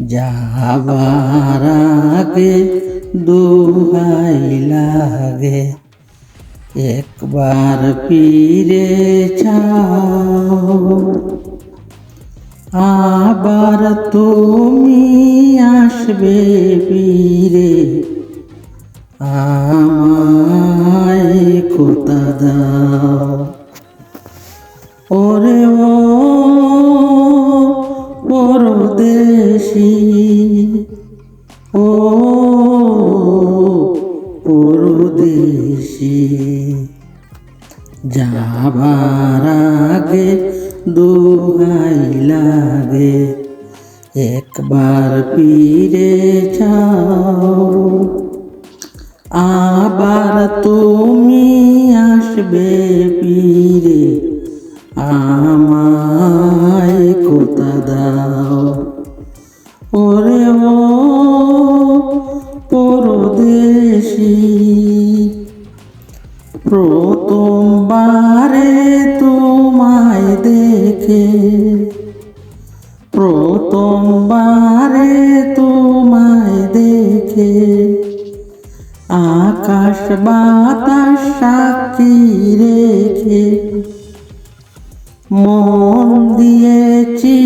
যাবার দুহাই লাগে, একবার ফিরে চাও। আবার তুমি আসবে ফিরে, আমায় কোথা দাও। ওরে ও পরদেশি ও পরদেশি যাবার আগে দুহাই লাগে একবার ফিরে যাও। আবার তুমি আসবে ফিরে আমায় ওরে ও পরদেশি। প্রথমবারে তোমায় দেখে, প্রথমবারে তোমায় দেখে, আকাশ বাতাস সাক্ষী রেখে, মন দিয়েছি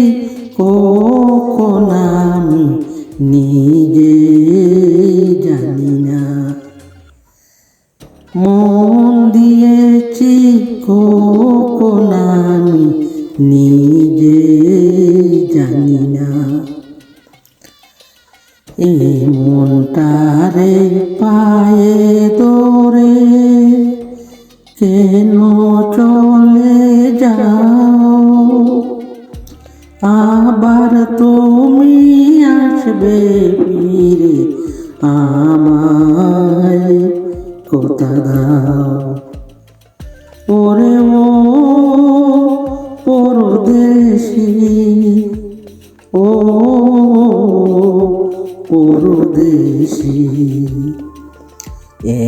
আমি নিজে জানি না। মন দিয়েছি কখন আমি নিজে জানি না। এই মনটারে পায়ে দৌড়ে কেন আসবে ফিরে আমায় কোথা দাও। ওরে ও পরদেশি ও পরদেশি,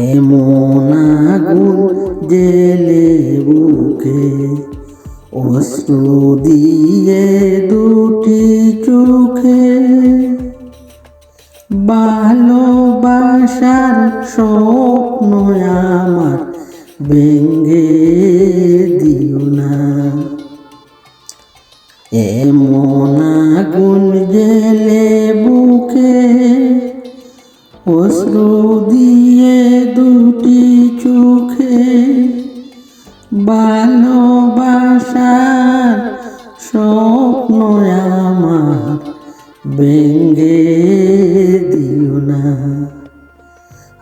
এমন আগুন জেলে বুকে অশ্রু দিয়ে দুটি চোখে ভালোবাসার স্বপ্ন আমার ভেঙ্গে দিও না। এমন আগুন জেলে বুকে অশ্রু দিয়ে দুটি চোখে ভালোবাসার স্বপ্ন আমার ভেঙ্গে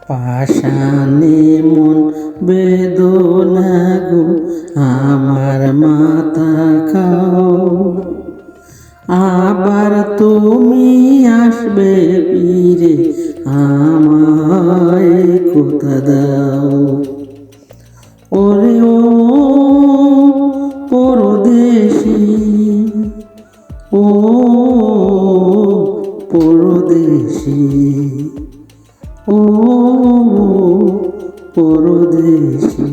পাশানে মন বেদনা গো, আমার মাথা খাও। আবার তুমি আসবে ফিরে আমায় কোথা দাও? ওরে ও পরদেশি।